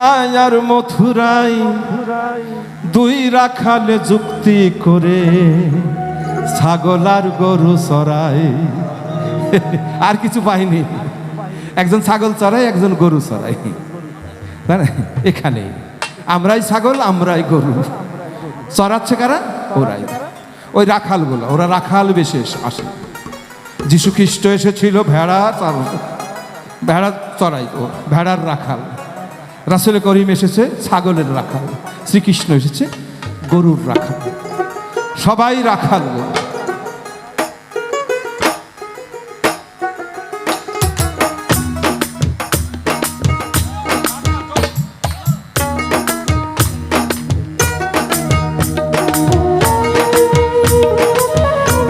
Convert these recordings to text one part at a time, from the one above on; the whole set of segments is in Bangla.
আর মথুরাই দুই রাখালে যুক্তি করে ছাগল আর গরু চড়াই। আর কিছু পাইনি। একজন ছাগল চড়াই, একজন গরু চড়াই। এখানে আমরাই ছাগল, আমরাই গরু। চড়াচ্ছে কারা? ওরাই। ওই রাখালগুলো, ওরা রাখাল বিশেষ আসে। যীশু খ্রিস্ট এসেছিল, ভেড়া ভেড়া চড়াই ভেড়ার রাখাল। রাসুল করিম এসেছে, ছাগলের রাখাল। শ্রীকৃষ্ণ এসেছে, গরুর রাখাল। সবাই রাখাল।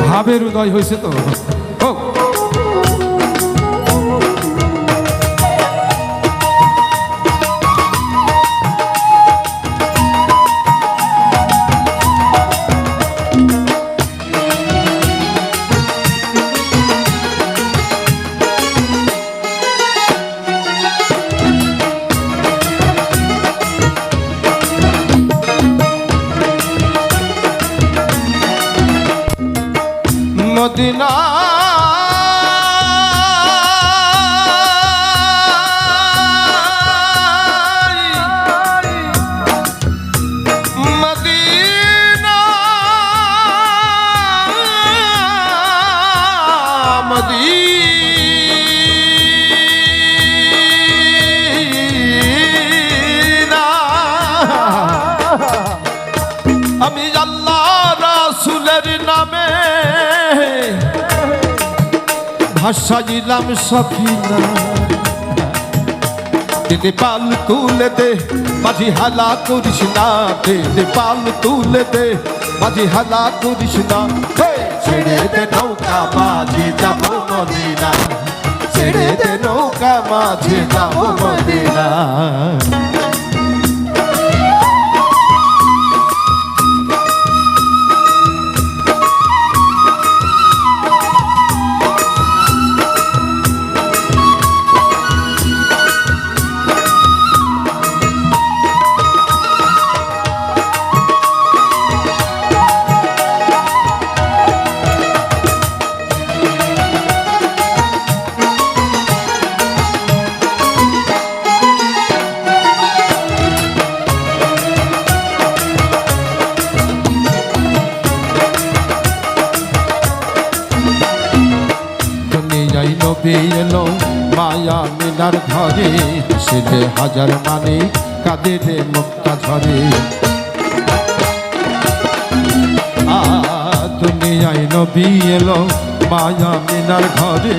ভাবের উদয় হয়েছে তো। মদিনা। আমি আল্লাহ রাসুলের নামে। ভাষাইলাম সফিনা দিদি পাল তুলে দে মাঝি হালা করিস না। দিদি পাল তুলে দে মাঝি হালা করিস না! ছেড়ে দে নৌকা, মাঝি যাব মদিনা ছেড়ে দে নৌকা, মাঝি যাব মদিনা দুনিয়ায় নবী এলো মায়া মিনার ঘরে। ছেলে হাজার মানে কাদের মুক্তা ঝরে। দুনিয়ায় নবী এলো মায়া মিনার ঘরে।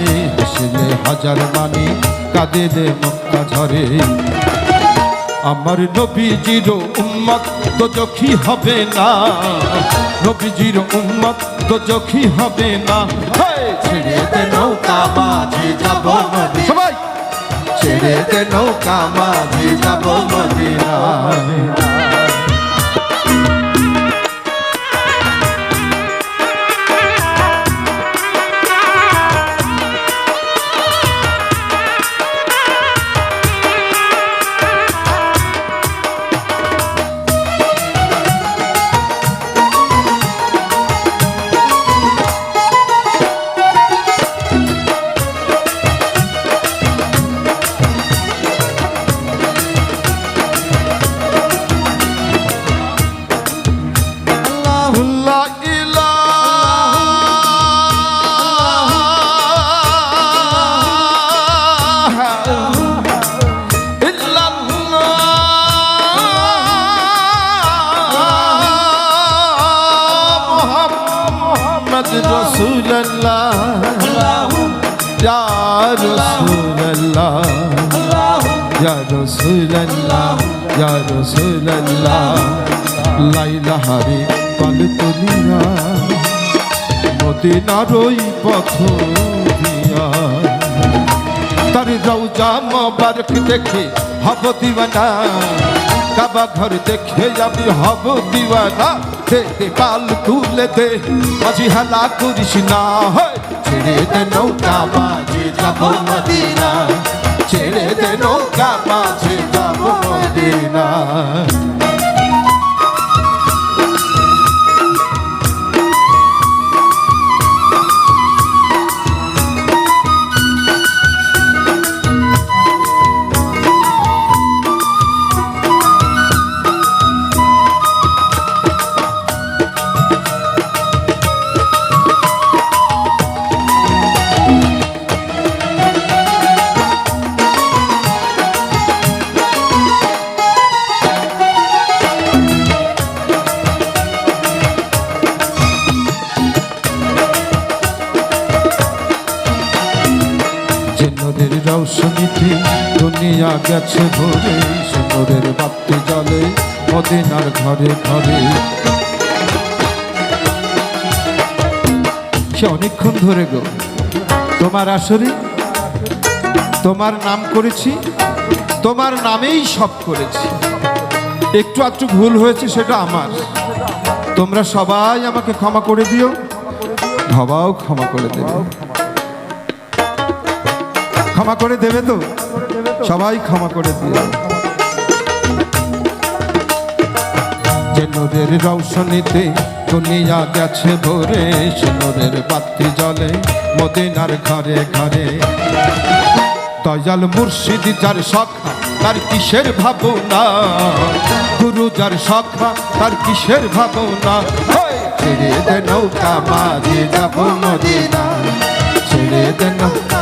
সে হাজার মানে কাদের মুক্তা ঝরে। আমার নবীজির উম্মত তো চোখি হবে না। নবীজির উম্মত তো চোখি হবে না! ছেড়ে দে নৌকা মাঝে যাব সবাই! ছেড়ে দে নৌকা মাঝে যাব মদিনা মুহাম্মদ রাসূলুল্লাহ ইয়া রাসূলুল্লাহ ইয়া রাসূলুল্লাহ ইয়া রাসূলুল্লাহ লাইলা হারে পাল তুলিয়া মদিনার ওই পথ দিয়া। তার রৌজা মোবারক দেখে হব দিওয়ানা। কাবা ঘর দেখে আমি হব দিওয়ানা। দে পাল তুলে দে মাঝি হালা করিস না, হয়, ছেড়ে দে নৌকা মাঝি যাব মদিনা। নদীর রৌশনীতে দুনিয়া গেছে ভরে সে নদীর বাপ্তি জলে মদিনার ঘরে ঘরে। সে অনেকক্ষণ ধরে গো, তোমার আসরে, তোমার নাম করেছি, তোমার নামেই সব করেছি। একটু একটু ভুল হয়েছে, সেটা আমার। তোমরা সবাই আমাকে ক্ষমা করে দিও বাবাও ক্ষমা করে দেবে। ক্ষমা করে দেবে তো? সবাই ক্ষমা করে দিও যে রৌশনীতে দুনিয়া গেছে ভরে সে নদের বাতি জলে মদিনার ঘরে ঘরে। দয়াল মুর্শিদ যার সখা তার কিসের ভাবনা? গুরু যার সখা তার কিসের ভাবনা? ছেড়ে দে নৌকা, মাঝে যাব মদিনা ছেড়ে দে নৌকা